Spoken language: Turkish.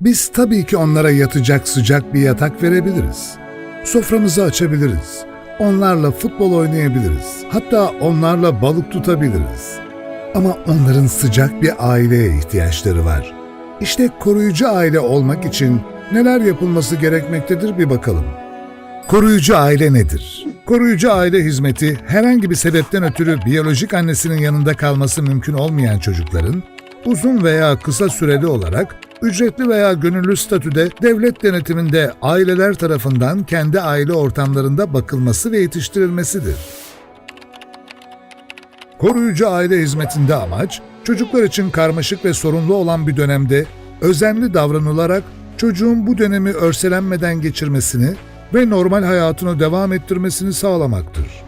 Biz tabii ki onlara yatacak sıcak bir yatak verebiliriz. Soframızı açabiliriz. Onlarla futbol oynayabiliriz. Hatta onlarla balık tutabiliriz. Ama onların sıcak bir aileye ihtiyaçları var. İşte koruyucu aile olmak için neler yapılması gerekmektedir bir bakalım. Koruyucu aile nedir? Koruyucu aile hizmeti herhangi bir sebepten ötürü biyolojik annesinin yanında kalması mümkün olmayan çocukların uzun veya kısa süreli olarak ücretli veya gönüllü statüde devlet denetiminde aileler tarafından kendi aile ortamlarında bakılması ve yetiştirilmesidir. Koruyucu aile hizmetinde amaç, çocuklar için karmaşık ve sorunlu olan bir dönemde özenli davranılarak çocuğun bu dönemi örselenmeden geçirmesini ve normal hayatını devam ettirmesini sağlamaktır.